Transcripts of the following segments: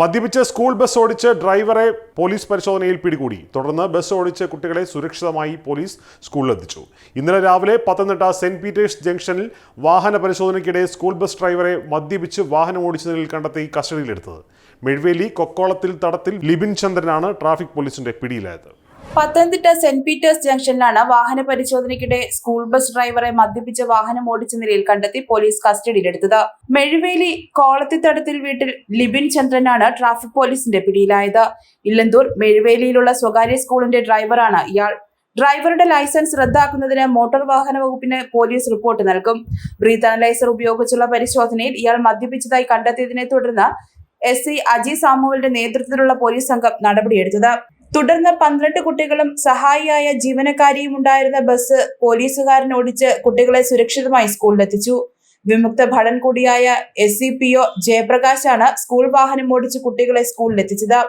മദ്യപിച്ച് school bus ഓടിച്ച് ഡ്രൈവറെ പോലീസ് പരിശോധനയിൽ പിടികൂടി. തുടർന്ന് ബസ് ഓടിച്ച് കുട്ടികളെ സുരക്ഷിതമായി പോലീസ് സ്കൂളിലെത്തിച്ചു. ഇന്നലെ രാവിലെ പത്തനംതിട്ട സെന്റ് പീറ്റേഴ്സ് ജംഗ്ഷനിൽ വാഹന പരിശോധനയ്ക്കിടെ സ്കൂൾ ബസ് ഡ്രൈവറെ മദ്യപിച്ച് വാഹനം ഓടിച്ചതിൽ കണ്ടെത്തി കസ്റ്റഡിയിലെടുത്തത്. മെഴുവേലി കൊക്കോളത്തിൽ തടത്തിൽ ലിബിൻ ചന്ദ്രനാണ് ട്രാഫിക് പോലീസിന്റെ പിടിയിലായത്. പത്തനംതിട്ട സെന്റ് പീറ്റേഴ്സ് ജംഗ്ഷനിലാണ് വാഹന പരിശോധനയ്ക്കിടെ സ്കൂൾ ബസ് ഡ്രൈവറെ മദ്യപിച്ച വാഹനം ഓടിച്ച നിലയിൽ കണ്ടെത്തി പോലീസ് കസ്റ്റഡിയിലെടുത്തത്. മെഴുവേലി കോളത്തിത്തടത്തിൽ വീട്ടിൽ ലിബിൻ ചന്ദ്രനാണ് ട്രാഫിക് പോലീസിന്റെ പിടിയിലായത്. ഇല്ലന്തൂർ മെഴുവേലിയിലുള്ള സ്വകാര്യ സ്കൂളിന്റെ ഡ്രൈവറാണ് ഇയാൾ. ഡ്രൈവറുടെ ലൈസൻസ് റദ്ദാക്കുന്നതിന് മോട്ടോർ വാഹന വകുപ്പിന് പോലീസ് റിപ്പോർട്ട് നൽകും. ബ്രീത്ത് അനലൈസർ ഉപയോഗിച്ചുള്ള പരിശോധനയിൽ ഇയാൾ മദ്യപിച്ചതായി കണ്ടെത്തിയതിനെ തുടർന്ന് എസ് സി അജി സാമുവലിന്റെ നേതൃത്വത്തിലുള്ള പോലീസ് സംഘം നടപടിയെടുത്തത്. തുടർന്ന് പന്ത്രണ്ട് കുട്ടികളും സഹായിയായ ജീവനക്കാരിയും ഉണ്ടായിരുന്ന ബസ് പോലീസുകാരൻ ഓടിച്ച് കുട്ടികളെ സുരക്ഷിതമായി സ്കൂളിലെത്തിച്ചു. വിമുക്ത ഭടൻ കൂടിയായ എസ് സി പി ഒ ജയപ്രകാശാണ് സ്കൂൾ വാഹനം ഓടിച്ച് കുട്ടികളെ സ്കൂളിലെത്തിച്ചത്.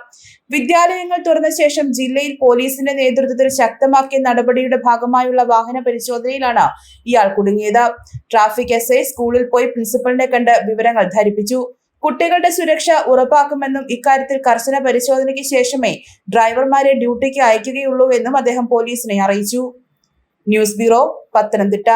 വിദ്യാലയങ്ങൾ തുറന്ന ശേഷം ജില്ലയിൽ പോലീസിന്റെ നേതൃത്വത്തിൽ ശക്തമാക്കിയ നടപടിയുടെ ഭാഗമായുള്ള വാഹന പരിശോധനയിലാണ് ഇയാൾ കുടുങ്ങിയത്. ട്രാഫിക് എസ് സ്കൂളിൽ പോയി പ്രിൻസിപ്പലിനെ കണ്ട് വിവരങ്ങൾ ധരിപ്പിച്ചു. കുട്ടികളുടെ സുരക്ഷ ഉറപ്പാക്കുമെന്നും ഇക്കാര്യത്തിൽ കർശന പരിശോധനയ്ക്ക് ശേഷമേ ഡ്രൈവർമാരെ ഡ്യൂട്ടിക്ക് അയക്കുകയുള്ളൂ എന്നും അദ്ദേഹം പോലീസിനെ അറിയിച്ചു. News bureau Pathanamthitta.